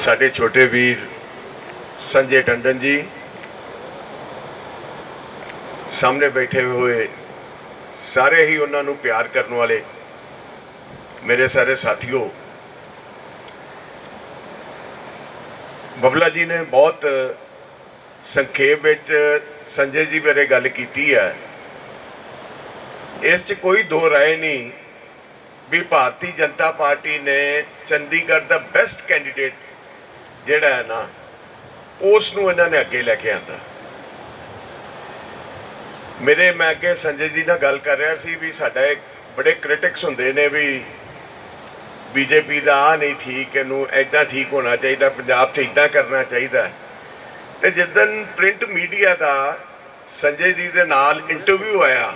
ਸਾਡੇ ਛੋਟੇ ਵੀਰ ਸੰਜੇ ਟੰਡਨ ਜੀ ਸਾਹਮਣੇ ਬੈਠੇ ਹੋਏ ਸਾਰੇ ਹੀ ਉਹਨਾਂ ਨੂੰ ਪਿਆਰ ਕਰਨ ਵਾਲੇ ਮੇਰੇ ਸਾਰੇ ਸਾਥੀਓ, ਬਬਲਾ ਜੀ ਨੇ ਬਹੁਤ ਸੰਖੇਪ ਵਿੱਚ ਸੰਜੇ ਜੀ ਬਾਰੇ ਗੱਲ ਕੀਤੀ ਹੈ। ਇਸ 'ਚ ਕੋਈ ਦੋ ਰਾਏ ਨਹੀਂ ਵੀ ਭਾਰਤੀ ਜਨਤਾ ਪਾਰਟੀ ਨੇ ਚੰਡੀਗੜ੍ਹ ਦਾ ਬੈਸਟ ਕੈਂਡੀਡੇਟ ਜਿਹੜਾ ਹੈ ਨਾ, ਉਸ ਨੂੰ ਇਹਨਾਂ ਨੇ ਅੱਗੇ ਲੈ ਕੇ ਆਂਦਾ। ਮੇਰੇ, ਮੈਂ ਅੱਗੇ ਸੰਜੇ ਜੀ ਨਾਲ ਗੱਲ ਕਰ ਰਿਹਾ ਸੀ ਵੀ ਸਾਡਾ ਇੱਕ ਬੜੇ ਕ੍ਰਿਟਿਕਸ ਹੁੰਦੇ ਨੇ ਵੀ ਬੀਜੇਪੀ ਦਾ ਆ ਨਹੀਂ ਠੀਕ, ਇਹਨੂੰ ਐਦਾਂ ਠੀਕ ਹੋਣਾ ਚਾਹੀਦਾ, ਪੰਜਾਬ 'ਚ ਇਦਾਂ ਕਰਨਾ ਚਾਹੀਦਾ। ਤੇ ਜਿੱਦਨ ਪ੍ਰਿੰਟ ਮੀਡੀਆ ਦਾ ਸੰਜੇ ਜੀ ਦੇ ਨਾਲ ਇੰਟਰਵਿਊ ਆਇਆ,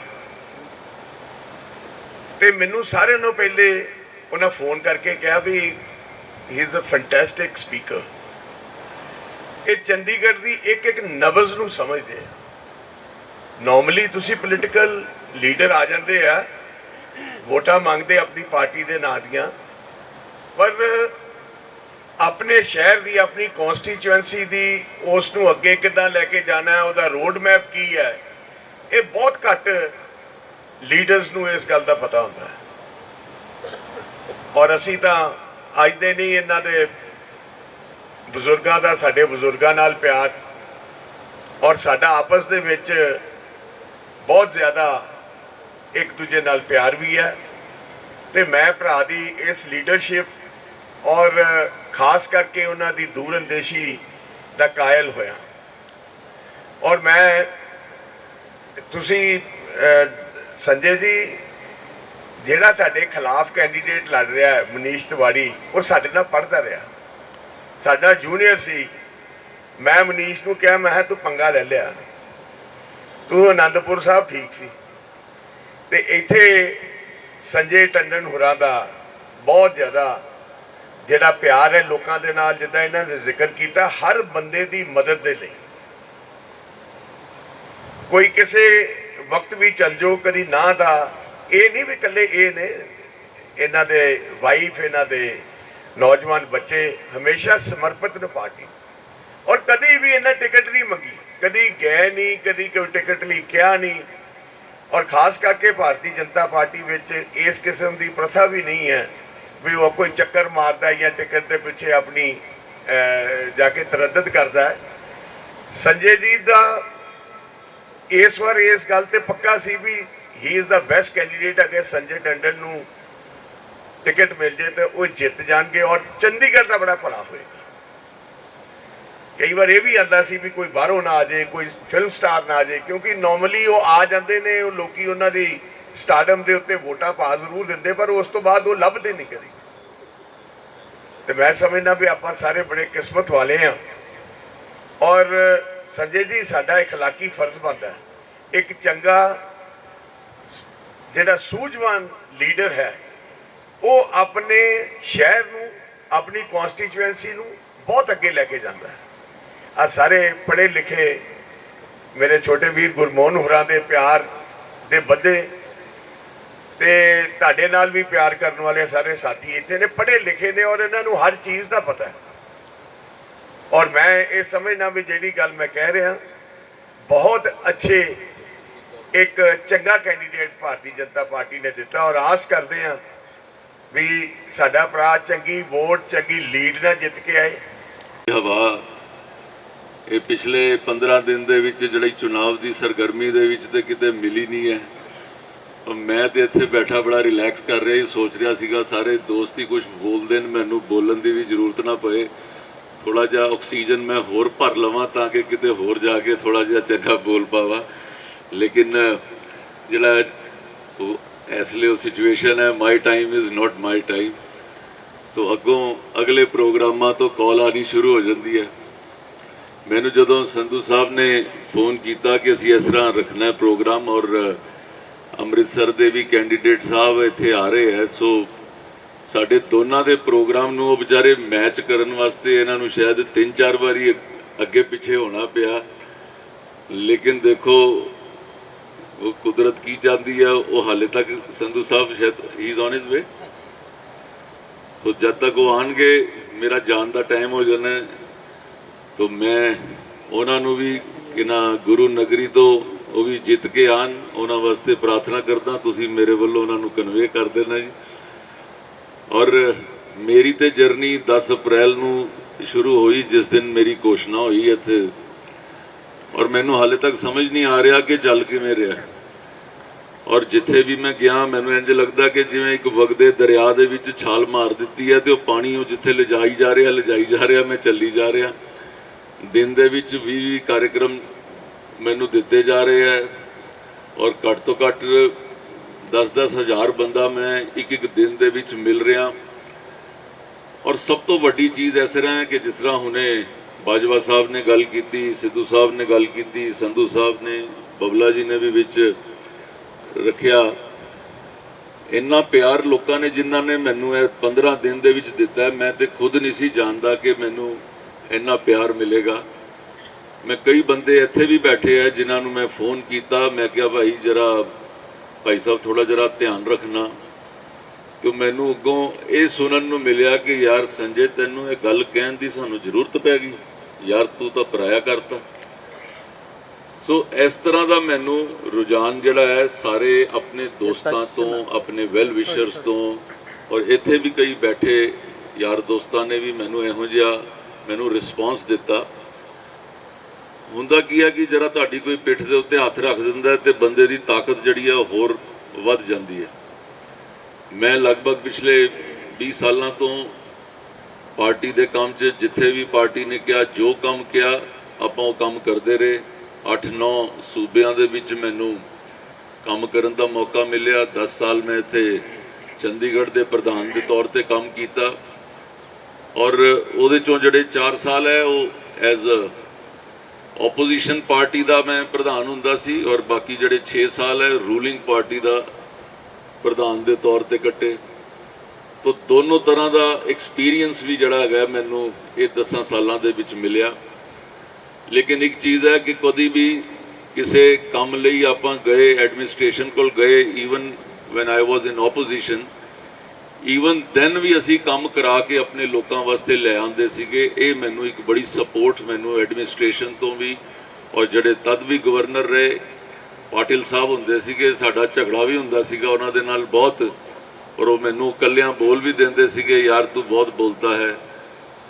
ਤੇ ਮੈਨੂੰ ਸਾਰਿਆਂ ਨੂੰ ਪਹਿਲੇ ਉਹਨਾਂ ਫੋਨ ਕਰਕੇ ਕਿਹਾ ਵੀ he is a fantastic speaker ਇਹ ਚੰਡੀਗੜ੍ਹ ਦੀ ਇੱਕ ਇੱਕ ਨਬਜ਼ ਨੂੰ ਸਮਝਦੇ ਆ। ਨਾਰਮਲੀ ਤੁਸੀਂ ਪੋਲੀਟੀਕਲ ਲੀਡਰ ਆ ਜਾਂਦੇ ਆ, ਵੋਟਾਂ ਮੰਗਦੇ ਆਪਣੀ ਪਾਰਟੀ ਦੇ ਨਾਂ ਦੀਆਂ, ਪਰ ਆਪਣੇ ਸ਼ਹਿਰ ਦੀ, ਆਪਣੀ ਕਨਸਟੀਚੁਐਂਸੀ ਦੀ ਉਸ ਨੂੰ ਅੱਗੇ ਕਿੱਦਾਂ ਲੈ ਕੇ ਜਾਣਾ ਹੈ ਉਹਦਾ ਰੋਡ ਮੈਪ ਕੀ ਹੈ, ਇਹ ਬਹੁਤ ਘੱਟ ਲੀਡਰਸ ਨੂੰ ਇਸ ਗੱਲ ਦਾ ਪਤਾ ਹੁੰਦਾ। ਹੈ ਔਰ ਅਸੀਂ ਤਾਂ ਅੱਜ ਦੇ ਨਹੀਂ, ਇਹਨਾਂ ਦੇ ਬਜ਼ੁਰਗਾਂ ਦਾ, ਸਾਡੇ ਬਜ਼ੁਰਗਾਂ ਨਾਲ ਪਿਆਰ ਔਰ ਸਾਡਾ ਆਪਸ ਦੇ ਵਿੱਚ ਬਹੁਤ ਜ਼ਿਆਦਾ ਇੱਕ ਦੂਜੇ ਨਾਲ ਪਿਆਰ ਵੀ ਹੈ ਤੇ ਮੈਂ ਭਰਾ ਦੀ ਇਸ ਲੀਡਰਸ਼ਿਪ ਔਰ ਖਾਸ ਕਰਕੇ ਉਹਨਾਂ ਦੀ ਦੂਰਅੰਦੇਸ਼ੀ ਦਾ ਕਾਇਲ ਹੋਇਆ। ਔਰ ਮੈਂ, ਤੁਸੀਂ ਸੰਜੇ ਜੀ, ਜਿਹੜਾ ਤੁਹਾਡੇ ਖਿਲਾਫ ਕੈਂਡੀਡੇਟ ਲੜ ਰਿਹਾ ਹੈ ਮਨੀਸ਼ ਤਿਵਾੜੀ, ਉਹ ਸਾਡੇ ਨਾਲ ਪੜ੍ਹਦਾ ਰਿਹਾ। ਸਾਡਾ ਜੂਨੀਅਰ ਸੀ। ਮੈਂ ਮਨੀਸ਼ ਨੂੰ ਕਿਹਾ, ਮੈਂ ਕਿਹਾ ਤੂੰ ਪੰਗਾ ਲੈ ਲਿਆ। ਤੂੰ ਆਨੰਦਪੁਰ ਸਾਹਿਬ ਠੀਕ ਸੀ। ਤੇ ਇੱਥੇ ਸੰਜੇ ਟੰਡਨ ਹੁਰਾਂ ਦਾ ਬਹੁਤ ਜ਼ਿਆਦਾ ਜਿਹੜਾ ਪਿਆਰ ਹੈ ਲੋਕਾਂ ਦੇ ਨਾਲ, ਜਿੱਦਾਂ ਇਹਨਾਂ ਨੇ ਜ਼ਿਕਰ ਕੀਤਾ, ਹਰ ਬੰਦੇ ਦੀ ਮਦਦ ਦੇ ਲਈ। ਕੋਈ ਕਿਸੇ ਵਕਤ ਵੀ ਚੱਲ ਜਾਓ, ਕਦੀ ਨਾ ਦਾ, ਇਹ ਨਹੀਂ ਵੀ ਇਕੱਲੇ ਇਹ ਨੇ, ਇਹਨਾਂ ਦੇ ਵਾਈਫ ਇਹਨਾਂ ਦੇ ਨੌਜਵਾਨ ਬੱਚੇ ਹਮੇਸ਼ਾ ਸਮਰਪਿਤ ਨੇ ਪਾਰਟੀ। ਔਰ ਕਦੀ ਵੀ ਇਹਨਾਂ ਟਿਕਟ ਨਹੀਂ ਮੰਗੀ। ਕਦੀ ਗਏ ਨਹੀਂ, ਕਦੀ ਕੋਈ ਟਿਕਟ ਲਈ ਕਿਹਾ ਨਹੀਂ। ਔਰ ਖਾਸ ਕਰਕੇ ਭਾਰਤੀ ਜਨਤਾ ਪਾਰਟੀ ਵਿੱਚ ਇਸ ਕਿਸਮ ਦੀ ਪ੍ਰਥਾ ਵੀ ਨਹੀਂ ਹੈ ਵੀ ਉਹ ਕੋਈ ਚੱਕਰ ਮਾਰਦਾ ਜਾਂ ਟਿਕਟ ਦੇ ਪਿੱਛੇ ਆਪਣੀ ਜਾ ਕੇ ਤਰੱਦਦ ਕਰਦਾ ਹੈ। ਸੰਜੇ ਜੀ ਦਾ ਇਸ ਵਾਰ ਇਸ ਗੱਲ ਤੇ ਪੱਕਾ ਸੀ ਵੀ ਹੀ ਇਜ਼ ਦਾ ਬੈਸਟ ਕੈਂਡੀਡੇਟ ਅਗਰ ਸੰਜੇ ਟੰਡਨ ਨੂੰ ਟਿਕਟ ਮਿਲ ਜੇ ਤੇ ਉਹ ਜਿੱਤ ਜਾਣਗੇ ਔਰ ਚੰਡੀਗੜ੍ਹ ਦਾ ਬੜਾ ਭਲਾ ਹੋਏਗਾ ਕਈ ਵਾਰ ਇਹ ਵੀ ਆਂਦਾ ਸੀ ਵੀ ਕੋਈ ਬਾਹਰੋਂ ਨਾ ਆ ਜਾਏ ਕੋਈ ਫਿਲਮ ਸਟਾਰ ਨਾ ਆ ਜਾਏ ਕਿਉਂਕਿ ਨਾਰਮਲੀ ਉਹ ਆ ਜਾਂਦੇ ਨੇ ਉਹ ਲੋਕੀ ਉਹਨਾਂ ਦੀ ਸਟਾਰਡਮ ਦੇ ਉੱਤੇ ਵੋਟਾਂ ਪਾ ਜ਼ਰੂਰ ਦਿੰਦੇ ਪਰ ਉਸ ਤੋਂ ਬਾਅਦ ਉਹ ਲੱਭਦੇ ਨਹੀਂ ਕਦੀ ਤੇ ਮੈਂ ਸਮਝਦਾ ਵੀ ਆਪਾਂ ਸਾਰੇ ਬੜੇ ਕਿਸਮਤ ਵਾਲੇ ਆ ਔਰ ਸੰਜੇ ਜੀ ਸਾਡਾ اخلاقی ਫਰਜ਼ ਬਣਦਾ ਹੈ ਇੱਕ ਚੰਗਾ ਜਿਹੜਾ ਸੂਝਵਾਨ ਲੀਡਰ ਹੈ ਉਹ ਆਪਣੇ ਸ਼ਹਿਰ ਨੂੰ, ਆਪਣੀ ਕਨਸਟੀਚੁਐਂਸੀ ਨੂੰ ਬਹੁਤ ਅੱਗੇ ਲੈ ਕੇ ਜਾਂਦਾ ਹੈ। ਆ ਸਾਰੇ ਪੜ੍ਹੇ ਲਿਖੇ ਮੇਰੇ ਛੋਟੇ ਵੀਰ ਗੁਰਮੋਹਨ ਹੁਰਾਂ ਦੇ ਪਿਆਰ ਦੇ ਬੱਦੇ ਤੇ ਤੁਹਾਡੇ ਨਾਲ ਵੀ ਪਿਆਰ ਕਰਨ ਵਾਲੇ ਸਾਰੇ ਸਾਥੀ ਇੱਥੇ ਨੇ, ਪੜ੍ਹੇ ਲਿਖੇ ਨੇ ਔਰ ਇਹਨਾਂ ਨੂੰ ਹਰ ਚੀਜ਼ ਦਾ ਪਤਾ ਹੈ। ਔਰ ਮੈਂ ਇਹ ਸਮਝਣਾ ਵੀ ਜਿਹੜੀ ਗੱਲ ਮੈਂ ਕਹਿ ਰਿਹਾ, ਬਹੁਤ ਅੱਛੇ ਇੱਕ ਚੰਗਾ ਕੈਂਡੀਡੇਟ ਭਾਰਤੀ ਜਨਤਾ ਪਾਰਟੀ ਨੇ ਦਿੱਤਾ ਔਰ ਆਸ ਕਰਦੇ ਹਾਂ ਵੀ ਸਾਡਾ ਭਰਾ ਚੰਗੀ ਵੋਟ, ਚੰਗੀ ਲੀਡ ਨਾਲ ਜਿੱਤ ਕੇ ਆਏ। ਹਵਾ, ਇਹ ਪਿਛਲੇ 15 ਦਿਨ ਦੇ ਵਿੱਚ ਜਿਹੜੀ ਚੁਣਾਵ ਦੀ ਸਰਗਰਮੀ ਦੇ ਵਿੱਚ ਤੇ ਕਿਤੇ ਮਿਲੀ ਨਹੀਂ ਹੈ। ਮੈਂ ਤੇ ਇੱਥੇ ਬੈਠਾ ਬੜਾ ਰਿਲੈਕਸ ਕਰ ਰਿਹਾ ਸੀ ਸੋਚ ਰਿਹਾ ਸੀਗਾ, ਸਾਰੇ ਦੋਸਤ ਹੀ ਕੁਝ ਬੋਲਦੇ ਨੇ, ਮੈਨੂੰ ਬੋਲਣ ਦੀ ਵੀ ਜ਼ਰੂਰਤ ਨਾ ਪਏ। ਥੋੜਾ ਜਿਹਾ ਆਕਸੀਜਨ ਮੈਂ ਹੋਰ ਭਰ ਲਵਾਂ ਤਾਂ ਕਿ ਕਿਤੇ ਹੋਰ ਜਾ ਕੇ ਥੋੜਾ ਜਿਹਾ ਚੰਗਾ ਬੋਲ ਪਾਵਾਂ। ਲੇਕਿਨ ਜਿਹੜਾ ਇਸ ਲਈ ਉਹ ਸਿਚੁਏਸ਼ਨ ਹੈ my time is not my time so ਅੱਗੋਂ ਅਗਲੇ ਪ੍ਰੋਗਰਾਮਾਂ ਤੋਂ ਕਾਲ ਆਣੀ ਸ਼ੁਰੂ ਹੋ ਜਾਂਦੀ ਹੈ। ਮੈਨੂੰ ਜਦੋਂ ਸੰਧੂ ਸਾਹਿਬ ਨੇ ਫੋਨ ਕੀਤਾ ਕਿ ਅਸੀਂ ਇਸ ਤਰ੍ਹਾਂ ਰੱਖਣਾ ਹੈ ਪ੍ਰੋਗਰਾਮ ਔਰ ਅੰਮ੍ਰਿਤਸਰ ਦੇ ਵੀ ਕੈਂਡੀਡੇਟ ਸਾਹਿਬ ਇੱਥੇ ਆ ਰਹੇ ਹੈ ਸੋ ਸਾਡੇ ਦੋਨਾਂ ਦੇ ਪ੍ਰੋਗਰਾਮ ਨੂੰ ਉਹ ਵਿਚਾਰੇ ਮੈਚ ਕਰਨ ਵਾਸਤੇ ਇਹਨਾਂ ਨੂੰ ਸ਼ਾਇਦ 3-4 ਵਾਰੀ ਅੱਗੇ ਪਿੱਛੇ ਹੋਣਾ ਪਿਆ। ਲੇਕਿਨ ਦੇਖੋ ਉਹ ਕੁਦਰਤ ਕੀ ਚਾਹੁੰਦੀ ਹੈ ਉਹ ਹਾਲੇ ਤੱਕ ਸੰਧੂ ਸਾਹਿਬ ਸ਼ਾਇਦ ਹੀ is on his way so ਜਦ ਤੱਕ ਉਹ ਆਣਗੇ, ਮੇਰਾ ਜਾਣ ਦਾ ਟਾਈਮ ਹੋ ਜਾਣਾ ਹੈ। ਤਾਂ ਮੈਂ ਉਹਨਾਂ ਨੂੰ ਵੀ ਕਿ ਨਾ ਗੁਰੂ ਨਗਰੀ ਤੋਂ ਉਹ ਵੀ ਜਿੱਤ ਕੇ ਆਣ, ਉਹਨਾਂ ਵਾਸਤੇ ਪ੍ਰਾਰਥਨਾ ਕਰਦਾ, ਤੁਸੀਂ ਮੇਰੇ ਵੱਲੋਂ ਉਹਨਾਂ ਨੂੰ ਕਨਵੇ ਕਰ ਦੇਣਾ ਜੀ। ਔਰ ਮੇਰੀ ਤੇ ਜਰਨੀ 10 ਅਪ੍ਰੈਲ ਨੂੰ ਸ਼ੁਰੂ ਹੋਈ, ਜਿਸ ਦਿਨ ਮੇਰੀ ਘੋਸ਼ਣਾ ਹੋਈ ਇੱਥੇ। ਔਰ ਮੈਨੂੰ ਹਾਲੇ ਤੱਕ ਸਮਝ ਨਹੀਂ ਆ ਰਿਹਾ ਕਿ ਚੱਲ ਕਿਵੇਂ ਰਿਹਾ। ਔਰ ਜਿੱਥੇ ਵੀ ਮੈਂ ਗਿਆ, ਮੈਨੂੰ ਇੰਜ ਲੱਗਦਾ ਕਿ ਜਿਵੇਂ ਇੱਕ ਵਗਦੇ ਦਰਿਆ ਦੇ ਵਿੱਚ ਛਾਲ ਮਾਰ ਦਿੱਤੀ ਹੈ ਤੇ ਉਹ ਪਾਣੀ ਉਹ ਜਿੱਥੇ ਲਿਜਾਈ ਜਾ ਰਿਹਾ, ਲਿਜਾਈ ਜਾ ਰਿਹਾ, ਮੈਂ ਚੱਲੀ ਜਾ ਰਿਹਾ। ਦਿਨ ਦੇ ਵਿੱਚ 20 20 ਕਾਰਜਕ੍ਰਮ ਮੈਨੂੰ ਦਿੱਤੇ ਜਾ ਰਹੇ ਹੈ ਔਰ ਘੱਟ ਤੋਂ ਘੱਟ 10-10 ਹਜ਼ਾਰ ਬੰਦਾ ਮੈਂ ਇੱਕ ਇੱਕ ਦਿਨ ਦੇ ਵਿੱਚ ਮਿਲ ਰਿਹਾ। ਔਰ ਸਭ ਤੋਂ ਵੱਡੀ ਚੀਜ਼ ਇਸ ਤਰ੍ਹਾਂ ਹੈ ਕਿ ਜਿਸ ਤਰ੍ਹਾਂ ਹੁਣੇ ਬਾਜਵਾ ਸਾਹਿਬ ਨੇ ਗੱਲ ਕੀਤੀ, ਸਿੱਧੂ ਸਾਹਿਬ ਨੇ ਗੱਲ ਕੀਤੀ, ਸੰਧੂ ਸਾਹਿਬ ਨੇ, ਬਬਲਾ ਜੀ ਨੇ ਵੀ ਵਿੱਚ ਰੱਖਿਆ। ਇੰਨਾ ਪਿਆਰ ਲੋਕਾਂ ਨੇ ਜਿਨ੍ਹਾਂ ਨੇ ਮੈਨੂੰ ਇਹ 15 ਦਿਨ ਦੇ ਵਿੱਚ ਦਿੱਤਾ, ਮੈਂ ਤੇ ਖੁਦ ਨਹੀਂ ਸੀ ਜਾਣਦਾ ਕਿ ਮੈਨੂੰ ਇੰਨਾ ਪਿਆਰ ਮਿਲੇਗਾ। ਮੈਂ ਕਈ ਬੰਦੇ ਇੱਥੇ ਵੀ ਬੈਠੇ ਆ ਜਿਨ੍ਹਾਂ ਨੂੰ ਮੈਂ ਫੋਨ ਕੀਤਾ, ਮੈਂ ਕਿਹਾ ਭਾਈ ਜਰਾ ਭਾਈ ਸਾਹਿਬ ਥੋੜਾ ਜਰਾ ਧਿਆਨ ਰੱਖਣਾ। ਕਿ ਮੈਨੂੰ ਅੱਗੋਂ ਇਹ ਸੁਣਨ ਨੂੰ ਮਿਲਿਆ ਕਿ ਯਾਰ ਸੰਜੇ ਤੈਨੂੰ ਇਹ ਗੱਲ ਕਹਿਣ ਦੀ ਸਾਨੂੰ ਜ਼ਰੂਰਤ ਪੈ ਗਈ। ਯਾਰ ਤੂੰ ਤਾਂ ਪਰਾਇਆ ਕਰਤਾ। ਸੋ ਇਸ ਤਰ੍ਹਾਂ ਦਾ ਮੈਨੂੰ ਰੁਝਾਨ ਜਿਹੜਾ ਹੈ ਸਾਰੇ ਆਪਣੇ ਦੋਸਤਾਂ ਤੋਂ ਆਪਣੇ ਵੈਲ ਵਿਸ਼ਰਸ ਤੋਂ ਔਰ ਇੱਥੇ ਵੀ ਕਈ ਬੈਠੇ ਯਾਰ ਦੋਸਤਾਂ ਨੇ ਵੀ ਮੈਨੂੰ ਇਹੋ ਜਿਹਾ ਮੈਨੂੰ ਰਿਸਪੌਂਸ ਦਿੱਤਾ। ਹੁੰਦਾ ਕੀ ਹੈ ਕਿ ਜਰਾ ਤੁਹਾਡੀ ਕੋਈ ਪਿੱਠ ਦੇ ਉੱਤੇ ਹੱਥ ਰੱਖ ਦਿੰਦਾ ਤੇ ਬੰਦੇ ਦੀ ਤਾਕਤ ਜਿਹੜੀ ਹੈ ਉਹ ਹੋਰ ਵੱਧ ਜਾਂਦੀ ਹੈ। ਮੈਂ ਲਗਭਗ ਪਿਛਲੇ 20 ਸਾਲਾਂ ਤੋਂ ਪਾਰਟੀ ਦੇ ਕੰਮ 'ਚ ਜਿੱਥੇ ਵੀ ਪਾਰਟੀ ਨੇ ਕਿਹਾ ਜੋ ਕੰਮ ਕਿਹਾ ਆਪਾਂ ਉਹ ਕੰਮ ਕਰਦੇ ਰਹੇ। 8-9 ਸੂਬਿਆਂ ਦੇ ਵਿੱਚ ਮੈਨੂੰ ਕੰਮ ਕਰਨ ਦਾ ਮੌਕਾ ਮਿਲਿਆ। 10 ਸਾਲ ਮੈਂ ਇੱਥੇ ਚੰਡੀਗੜ੍ਹ ਦੇ ਪ੍ਰਧਾਨ ਦੇ ਤੌਰ ਤੇ ਕੰਮ ਕੀਤਾ। ਔਰ ਉਹਦੇ ਚੋਂ ਜਿਹੜੇ 4 ਸਾਲ ਹੈ, ਉਹ ਐਜ਼ ਅ ਆਪੋਜੀਸ਼ਨ ਪਾਰਟੀ ਦਾ ਮੈਂ ਪ੍ਰਧਾਨ ਹੁੰਦਾ ਸੀ ਔਰ ਬਾਕੀ ਜਿਹੜੇ 6 ਸਾਲ ਹੈ ਰੂਲਿੰਗ ਪਾਰਟੀ ਦਾ ਪ੍ਰਧਾਨ ਦੇ ਤੌਰ ਤੇ ਕੱਟੇ। ਤੋ ਦੋਨੋਂ ਤਰ੍ਹਾਂ ਦਾ ਐਕਸਪੀਰੀਅੰਸ ਵੀ ਜਿਹੜਾ ਹੈਗਾ, ਮੈਨੂੰ ਇਹ 10 ਸਾਲਾਂ ਦੇ ਵਿੱਚ ਮਿਲਿਆ। ਲੇਕਿਨ ਇੱਕ ਚੀਜ਼ ਹੈ ਕਿ ਕਦੀ ਵੀ ਕਿਸੇ ਕੰਮ ਲਈ ਆਪਾਂ ਗਏ ਐਡਮਿਨਿਸਟ੍ਰੇਸ਼ਨ ਕੋਲ ਗਏ even when I was in opposition even then ਵੀ ਅਸੀਂ ਕੰਮ ਕਰਾ ਕੇ ਆਪਣੇ ਲੋਕਾਂ ਵਾਸਤੇ ਲੈ ਆਉਂਦੇ ਸੀਗੇ। ਇਹ ਮੈਨੂੰ ਇੱਕ ਬੜੀ ਸਪੋਰਟ ਮੈਨੂੰ ਐਡਮਿਨਿਸਟ੍ਰੇਸ਼ਨ ਤੋਂ ਵੀ ਔਰ ਜਿਹੜੇ ਤਦ ਵੀ ਗਵਰਨਰ ਰਹੇ, ਪਾਟਿਲ ਸਾਹਿਬ ਹੁੰਦੇ ਸੀਗੇ, ਸਾਡਾ ਝਗੜਾ ਵੀ ਹੁੰਦਾ ਸੀਗਾ ਉਹਨਾਂ ਦੇ ਨਾਲ ਬਹੁਤ, ਔਰ ਉਹ ਮੈਨੂੰ ਕੱਲਿਆਂ ਬੋਲ ਵੀ ਦਿੰਦੇ ਸੀਗੇ, ਯਾਰ ਤੂੰ ਬਹੁਤ ਬੋਲਦਾ ਹੈ।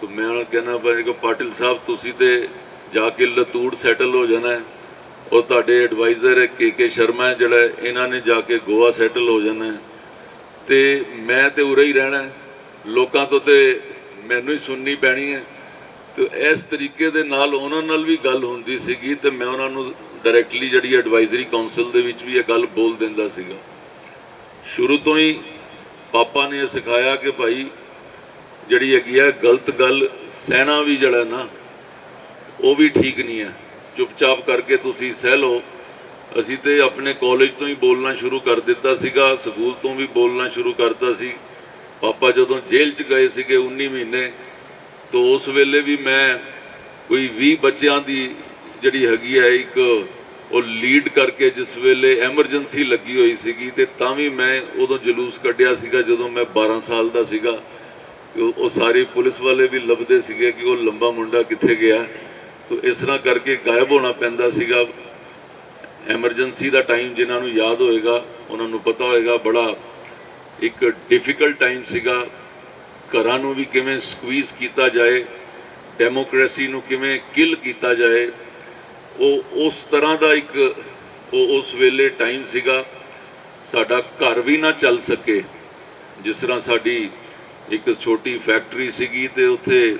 ਤਾਂ ਮੈਂ ਉਹਨਾਂ ਨੂੰ ਕਹਿਣਾ ਭਾਈ ਕਿ ਪਾਟਿਲ ਸਾਹਿਬ, ਤੁਸੀਂ ਤੇ ਜਾ ਕੇ ਲਤੂੜ ਸੈਟਲ ਹੋ ਜਾਣਾ ਹੈ। ਉਹ ਤੁਹਾਡੇ ਐਡਵਾਈਜ਼ਰ ਕੇ ਕੇ ਸ਼ਰਮਾ ਹੈ, ਜਿਹੜਾ ਇਹਨਾਂ ਨੇ ਜਾ ਕੇ ਗੋਆ ਸੈਟਲ ਹੋ ਜਾਣਾ ਹੈ। ਤੇ ਮੈਂ ਤੇ ਉਰੇ ਹੀ ਰਹਿਣਾ ਲੋਕਾਂ ਤੋਂ ਤੇ ਮੈਨੂੰ ਹੀ ਸੁਣਨੀ ਪੈਣੀ ਹੈ। ਤੇ ਇਸ ਤਰੀਕੇ ਦੇ ਨਾਲ ਉਹਨਾਂ ਨਾਲ ਵੀ ਗੱਲ ਹੁੰਦੀ ਸੀਗੀ ਤੇ ਮੈਂ ਉਹਨਾਂ ਨੂੰ ਡਾਇਰੈਕਟਲੀ ਜਿਹੜੀ ਐਡਵਾਈਜ਼ਰੀ ਕਾਉਂਸਲ ਦੇ ਵਿੱਚ ਵੀ ਇਹ ਗੱਲ ਬੋਲ ਦਿੰਦਾ ਸੀਗਾ। ਸ਼ੁਰੂ ਤੋਂ ਹੀ ਪਾਪਾ ਨੇ ਇਹ ਸਿਖਾਇਆ ਕਿ ਭਾਈ ਜਿਹੜੀ ਹੈਗੀ ਹੈ ਗਲਤ ਗੱਲ, ਸਹਿਣਾ ਵੀ ਜਿਹੜਾ ਨਾ ਉਹ ਵੀ ਠੀਕ ਨਹੀਂ ਹੈ। ਚੁੱਪਚਾਪ ਕਰਕੇ ਤੁਸੀਂ ਸਹਿ ਲਓ। ਅਸੀਂ ਤੇ ਆਪਣੇ ਕਾਲਜ ਤੋਂ ਹੀ ਬੋਲਣਾ ਸ਼ੁਰੂ ਕਰ ਦਿੱਤਾ ਸੀਗਾ। ਸਕੂਲ ਤੋਂ ਵੀ ਬੋਲਣਾ ਸ਼ੁਰੂ ਕਰਤਾ ਸੀ। ਪਾਪਾ ਜਦੋਂ ਜੇਲ੍ਹ 'ਚ ਗਏ ਸੀਗੇ 19 ਮਹੀਨੇ, ਤੋਂ ਉਸ ਵੇਲੇ ਵੀ ਮੈਂ ਕੋਈ 20 ਬੱਚਿਆਂ ਦੀ ਜਿਹੜੀ ਹੈਗੀ ਹੈ ਇੱਕ ਉਹ ਲੀਡ ਕਰਕੇ ਜਿਸ ਵੇਲੇ ਐਮਰਜੈਂਸੀ ਲੱਗੀ ਹੋਈ ਸੀਗੀ, ਤੇ ਤਾਂ ਵੀ ਮੈਂ ਉਦੋਂ ਜਲੂਸ ਕੱਢਿਆ ਸੀਗਾ ਜਦੋਂ ਮੈਂ 12 ਸਾਲ ਦਾ ਸੀਗਾ। ਉਹ ਉਹ ਸਾਰੇ ਪੁਲਿਸ ਵਾਲੇ ਵੀ ਲੱਭਦੇ ਸੀਗੇ ਕਿ ਉਹ ਲੰਬਾ ਮੁੰਡਾ ਕਿੱਥੇ ਗਿਆ। ਤੋ ਇਸ ਤਰ੍ਹਾਂ ਕਰਕੇ ਗਾਇਬ ਹੋਣਾ ਪੈਂਦਾ ਸੀਗਾ। ਐਮਰਜੈਂਸੀ ਦਾ ਟਾਈਮ ਜਿਨ੍ਹਾਂ ਨੂੰ ਯਾਦ ਹੋਏਗਾ, ਉਹਨਾਂ ਨੂੰ ਪਤਾ ਹੋਏਗਾ, ਬੜਾ ਇੱਕ ਡਿਫਿਕਲਟ ਟਾਈਮ ਸੀਗਾ। ਘਰਾਂ ਨੂੰ ਵੀ ਕਿਵੇਂ ਸਕਵੀਜ਼ ਕੀਤਾ ਜਾਏ ਡੈਮੋਕ੍ਰੇਸੀ ਨੂੰ ਕਿਵੇਂ ਕਿਲ ਕੀਤਾ ਜਾਏ, ਉਹ ਉਸ ਤਰ੍ਹਾਂ ਦਾ ਇੱਕ ਉਹ ਉਸ ਵੇਲੇ ਟਾਈਮ ਸੀਗਾ। ਸਾਡਾ ਘਰ ਵੀ ਨਾ ਚੱਲ ਸਕੇ। ਜਿਸ ਤਰ੍ਹਾਂ ਸਾਡੀ ਇੱਕ ਛੋਟੀ ਫੈਕਟਰੀ ਸੀਗੀ ਤੇ ਉੱਥੇ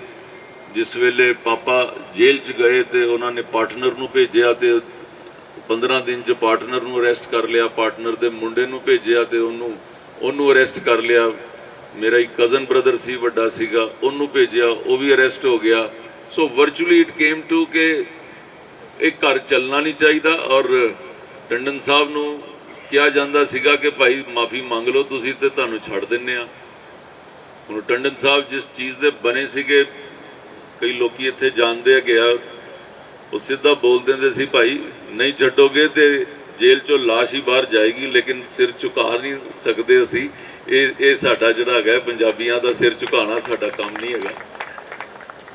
ਜਿਸ ਵੇਲੇ ਪਾਪਾ ਜੇਲ੍ਹ 'ਚ ਗਏ ਤੇ ਉਹਨਾਂ ਨੇ ਪਾਰਟਨਰ ਨੂੰ ਭੇਜਿਆ ਤੇ 15 ਦਿਨ 'ਚ ਪਾਰਟਨਰ ਨੂੰ ਅਰੈਸਟ ਕਰ ਲਿਆ, ਪਾਰਟਨਰ ਦੇ ਮੁੰਡੇ ਨੂੰ ਭੇਜਿਆ ਤੇ ਉਹਨੂੰ ਉਹਨੂੰ ਅਰੈਸਟ ਕਰ ਲਿਆ। ਮੇਰਾ ਇੱਕ ਕਜ਼ਨ ਬ੍ਰਦਰ ਸੀ, ਵੱਡਾ ਸੀਗਾ, ਉਹਨੂੰ ਭੇਜਿਆ, ਉਹ ਵੀ ਅਰੈਸਟ ਹੋ ਗਿਆ। So virtually it came to ਕਿ ਇਹ ਘਰ ਚੱਲਣਾ ਨਹੀਂ ਚਾਹੀਦਾ ਔਰ ਟੰਡਨ ਸਾਹਿਬ ਨੂੰ ਕਿਹਾ ਜਾਂਦਾ ਸੀਗਾ ਕਿ ਭਾਈ ਮਾਫੀ ਮੰਗ ਲਓ, ਤੁਸੀਂ ਤੇ ਤੁਹਾਨੂੰ ਛੱਡ ਦਿੰਨੇ ਆ। ਹੁਣ ਟੰਡਨ ਸਾਹਿਬ ਜਿਸ ਚੀਜ਼ ਦੇ ਬਣੇ ਸੀਗੇ ਕਈ ਲੋਕੀ ਇੱਥੇ ਜਾਣਦੇ ਆ ਗਿਆ, ਉਹ ਸਿੱਧਾ ਬੋਲ ਦਿੰਦੇ ਸੀ, ਭਾਈ, ਨਹੀਂ ਛੱਡੋਗੇ ਤੇ ਜੇਲ੍ਹ ਚੋਂ ਲਾਸ਼ ਹੀ ਬਾਹਰ ਜਾਏਗੀ, ਲੇਕਿਨ ਸਿਰ ਝੁਕਾ ਨਹੀਂ ਸਕਦੇ ਅਸੀਂ। ਇਹ ਇਹ ਸਾਡਾ ਜਿਹੜਾ ਹੈਗਾ, ਪੰਜਾਬੀਆਂ ਦਾ ਸਿਰ ਝੁਕਾਉਣਾ ਸਾਡਾ ਕੰਮ ਨਹੀਂ ਹੈਗਾ।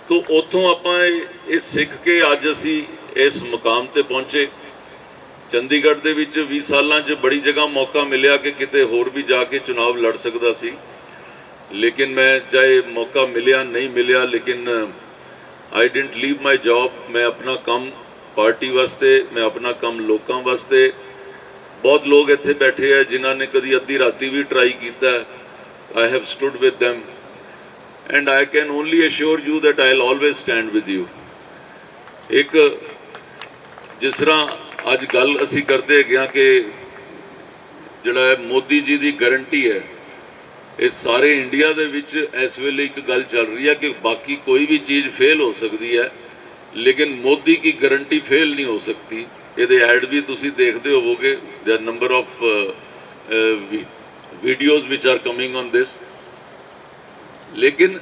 ਤੋਂ ਉੱਥੋਂ ਆਪਾਂ ਇਹ ਸਿੱਖ ਕੇ ਅੱਜ ਅਸੀਂ ਇਸ ਮੁਕਾਮ ਤੇ ਪਹੁੰਚੇ। ਚੰਡੀਗੜ੍ਹ ਦੇ ਵਿੱਚ 20 ਸਾਲਾਂ 'ਚ ਬੜੀ ਜਗ੍ਹਾ ਮੌਕਾ ਮਿਲਿਆ ਕਿ ਕਿਤੇ ਹੋਰ ਵੀ ਜਾ ਕੇ ਚੁਣਾਵ ਲੜ ਸਕਦਾ ਸੀ। ਲੇਕਿਨ ਮੈਂ, ਚਾਹੇ ਮੌਕਾ ਮਿਲਿਆ, ਨਹੀਂ ਮਿਲਿਆ, ਲੇਕਿਨ I didn't leave my job ਮੈਂ ਆਪਣਾ ਕੰਮ ਪਾਰਟੀ ਵਾਸਤੇ ਮੈਂ ਆਪਣਾ ਕੰਮ ਲੋਕਾਂ ਵਾਸਤੇ ਬਹੁਤ ਲੋਕ ਇੱਥੇ ਬੈਠੇ ਆ ਜਿਨ੍ਹਾਂ ਨੇ ਕਦੀ ਅੱਧੀ ਰਾਤੀ ਵੀ ਟਰਾਈ ਕੀਤਾ I have stood with them. And I can only assure you that I'll always stand with you ਇੱਕ ਜਿਸ ਤਰ੍ਹਾਂ ਅੱਜ ਗੱਲ ਅਸੀਂ ਕਰਦੇ ਹੈਗੇ ਹਾਂ ਕਿ ਜਿਹੜਾ ਮੋਦੀ ਜੀ ਦੀ ਗਾਰੰਟੀ ਹੈ ਇਹ ਸਾਰੇ ਇੰਡੀਆ ਦੇ ਵਿੱਚ ਇਸ ਵੇਲੇ ਇੱਕ ਗੱਲ ਚੱਲ ਰਹੀ ਹੈ ਕਿ ਬਾਕੀ ਕੋਈ ਵੀ ਚੀਜ਼ ਫੇਲ ਹੋ ਸਕਦੀ ਹੈ, ਲੇਕਿਨ ਮੋਦੀ ਕੀ ਗਾਰੰਟੀ ਫੇਲ ਨਹੀਂ ਹੋ ਸਕਦੀ। ਇਹਦੇ ਐਡ ਵੀ ਤੁਸੀਂ ਦੇਖਦੇ ਹੋਵੋਗੇ there number of videos which are coming on this ਲੇਕਿਨ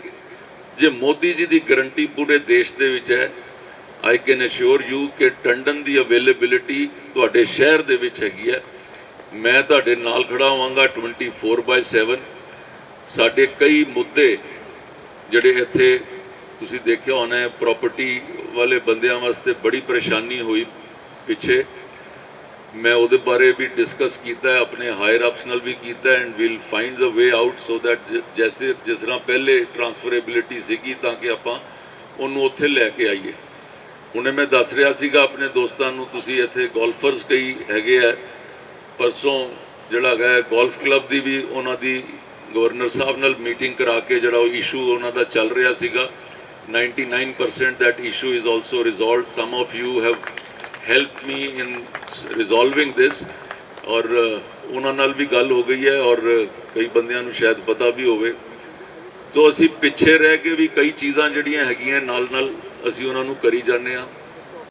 ਜੇ ਮੋਦੀ ਜੀ ਦੀ ਗਾਰੰਟੀ ਪੂਰੇ ਦੇਸ਼ ਦੇ ਵਿੱਚ ਹੈ ਆਈ ਕੈਨ ਅਸ਼ੋਰ ਯੂ ਕਿ ਟੰਡਨ ਦੀ ਅਵੇਲੇਬਿਲਿਟੀ ਤੁਹਾਡੇ ਸ਼ਹਿਰ ਦੇ ਵਿੱਚ ਹੈਗੀ ਹੈ। ਮੈਂ ਤੁਹਾਡੇ ਨਾਲ ਖੜਾ ਹੋਵਾਂਗਾ 24/7 ਸਾਡੇ ਕਈ ਮੁੱਦੇ ਜਿਹੜੇ ਇੱਥੇ ਤੁਸੀਂ ਦੇਖਿਆ ਹੋਣਾ ਹੈ ਪ੍ਰਾਪਰਟੀ ਵਾਲੇ ਬੰਦਿਆਂ ਵਾਸਤੇ ਬੜੀ ਪਰੇਸ਼ਾਨੀ ਹੋਈ ਪਿੱਛੇ। ਮੈਂ ਉਹਦੇ ਬਾਰੇ ਵੀ ਡਿਸਕਸ ਕੀਤਾ ਹੈ, ਆਪਣੇ ਹਾਇਰ ਅਪਸ ਨਾਲ ਵੀ ਕੀਤਾ and will find the way out so that ਜੈਸੇ, ਜਿਸ ਤਰ੍ਹਾਂ ਪਹਿਲੇ ਟਰਾਂਸਫਰੇਬਿਲਿਟੀ ਸੀਗੀ ਤਾਂ ਕਿ ਆਪਾਂ ਉਹਨੂੰ ਉੱਥੇ ਲੈ ਕੇ ਆਈਏ। ਹੁਣੇ ਮੈਂ ਦੱਸ ਰਿਹਾ ਸੀਗਾ ਆਪਣੇ ਦੋਸਤਾਂ ਨੂੰ, ਤੁਸੀਂ ਇੱਥੇ ਗੋਲਫਰਸ ਕਈ ਹੈਗੇ ਆ ਪਰਸੋਂ ਜਿਹੜਾ ਹੈਗਾ ਗੋਲਫ ਕਲੱਬ ਦੀ ਵੀ ਉਹਨਾਂ ਦੀ ਗਵਰਨਰ ਸਾਹਿਬ ਨਾਲ ਮੀਟਿੰਗ ਕਰਾ ਕੇ ਜਿਹੜਾ ਉਹ ਇਸ਼ੂ ਉਹਨਾਂ ਦਾ ਚੱਲ ਰਿਹਾ ਸੀਗਾ 99% that issue is also resolved. Some of you have helped me in resolving this. ਔਰ ਉਹਨਾਂ ਨਾਲ ਵੀ ਗੱਲ ਹੋ ਗਈ ਹੈ ਔਰ ਕਈ ਬੰਦਿਆਂ ਨੂੰ ਸ਼ਾਇਦ ਪਤਾ ਵੀ ਹੋਵੇ। ਤੋਂ ਅਸੀਂ ਪਿੱਛੇ ਰਹਿ ਕੇ ਵੀ ਕਈ ਚੀਜ਼ਾਂ ਜਿਹੜੀਆਂ ਹੈਗੀਆਂ ਨਾਲ ਨਾਲ ਅਸੀਂ ਉਹਨਾਂ ਨੂੰ ਕਰੀ ਜਾਂਦੇ ਆ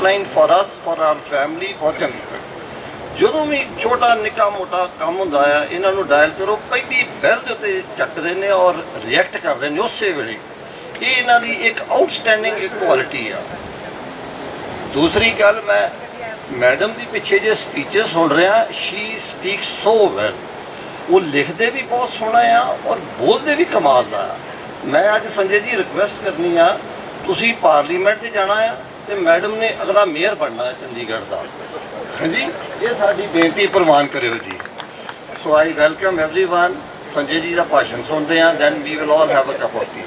line for us for our family for generator ਜਦੋਂ ਵੀ ਛੋਟਾ, ਨਿੱਕਾ, ਮੋਟਾ ਕੰਮ ਹੁੰਦਾ ਆ, ਇਹਨਾਂ ਨੂੰ ਡਾਇਲ ਕਰੋ, ਪਹਿਲੀ ਬੈਲ ਦੇ ਉੱਤੇ ਚੱਕਦੇ ਨੇ ਔਰ ਰਿਐਕਟ ਕਰਦੇ ਨੇ ਉਸੇ ਵੇਲੇ। ਇਹ ਇਹਨਾਂ ਦੀ ਇੱਕ ਆਊਟਸਟੈਂਡਿੰਗ ਇੱਕ ਕੁਆਲਿਟੀ ਆ। ਦੂਸਰੀ ਗੱਲ ਮੈਂ ਮੈਡਮ ਦੀ ਪਿੱਛੇ ਜੇ ਸਪੀਚਸ ਸੁਣ ਰਿਹਾ ਸ਼ੀ ਸਪੀਕ ਸੋ ਵੈਲ ਉਹ ਲਿਖਦੇ ਵੀ ਬਹੁਤ ਸੋਹਣਾ ਆ ਔਰ ਬੋਲਦੇ ਵੀ ਕਮਾਲ ਦਾ ਆ। ਮੈਂ ਅੱਜ ਸੰਜੇ ਜੀ ਰਿਕੁਐਸਟ ਕਰਨੀ ਆ, ਤੁਸੀਂ ਪਾਰਲੀਮੈਂਟ 'ਚ ਜਾਣਾ ਆ ਤੇ ਮੈਡਮ ਨੇ ਅਗਲਾ ਮੇਅਰ ਬਣਨਾ ਹੈ ਚੰਡੀਗੜ੍ਹ ਦਾ। ਹਾਂਜੀ ਇਹ ਸਾਡੀ ਬੇਨਤੀ ਪ੍ਰਵਾਨ ਕਰਿਓ ਜੀ so I welcome everyone Sanjay ji ਦਾ ਭਾਸ਼ਣ ਸੁਣਦੇ ਆ then we will all have a cup of tea